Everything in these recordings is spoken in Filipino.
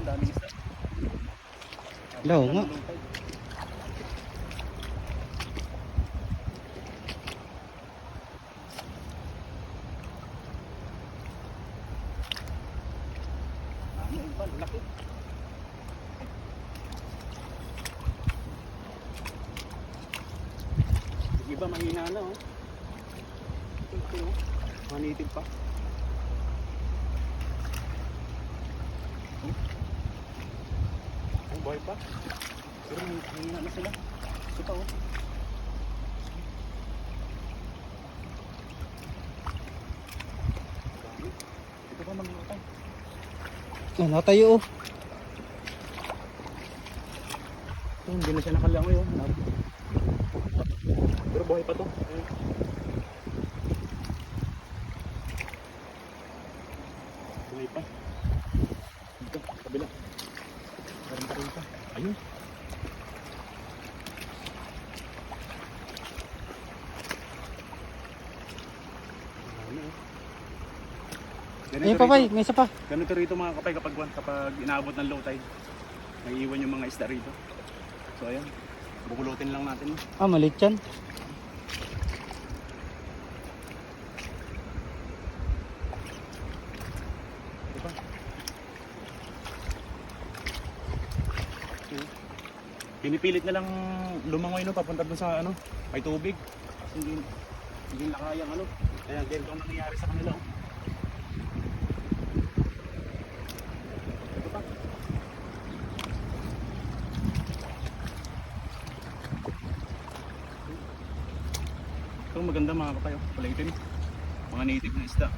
Nga. Ano yun pa? Laki. Yung Iba mahina na oh. Ito, ito oh. Manitid pa. Hmm? Ang buhay pa. Pero mahina na sila. Ito pa oh. Ito pa maglutay. Oh, natayo oh. Ito, hindi na siya nakalangoy oh. Pero buhay pa to. Ayun. Buhay pa. Dito, kabila. Meron pa rin pa. Ayun. Ganito Ayun pa bay, may isa pa. Ganito rito mga kapay kapag kapag inaabot ng low tide. May iwan yung mga isda rito. So ayan, bubulutin lang natin. Ah, malit yan. Pinipilit na lang lumangoy no papunta dun sa ano, may tubig. Kasi hindi hindi na kayang ano. Kaya ganito ang nangyayari sa kanila. Oh. Ito pa. Ito maganda mga kapayo, palitin. Mga native na isda.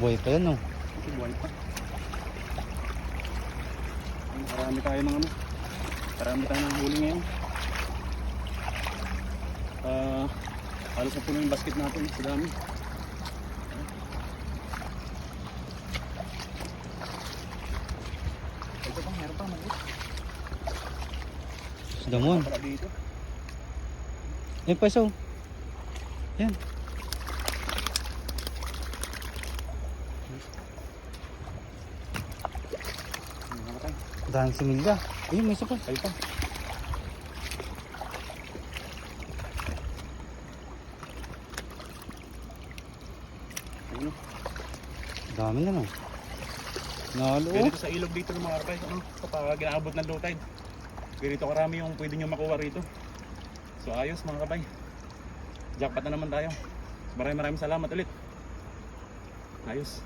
Buhay pa yan oh. ito buhay pa. Marami tayo ng ano. Marami tayo ng huli ngayon. Ah, halos na puno yung basket natin. Sa dami. Ito pa, meron pa. Maliit. Damon. Para dito. Ayun pa. Yan. Mga Dahil si Milda. Ayun, may isa pa. Ay pa. Ayun. Dami na no. Nalo. Ganito sa ilog dito ng mga kapay. Ano, kapag inaabot ng low tide. Ganito karami yung pwede nyo makuha rito. So ayos mga kapay. Jackpot na naman tayo. Maraming maraming salamat ulit. Ayos.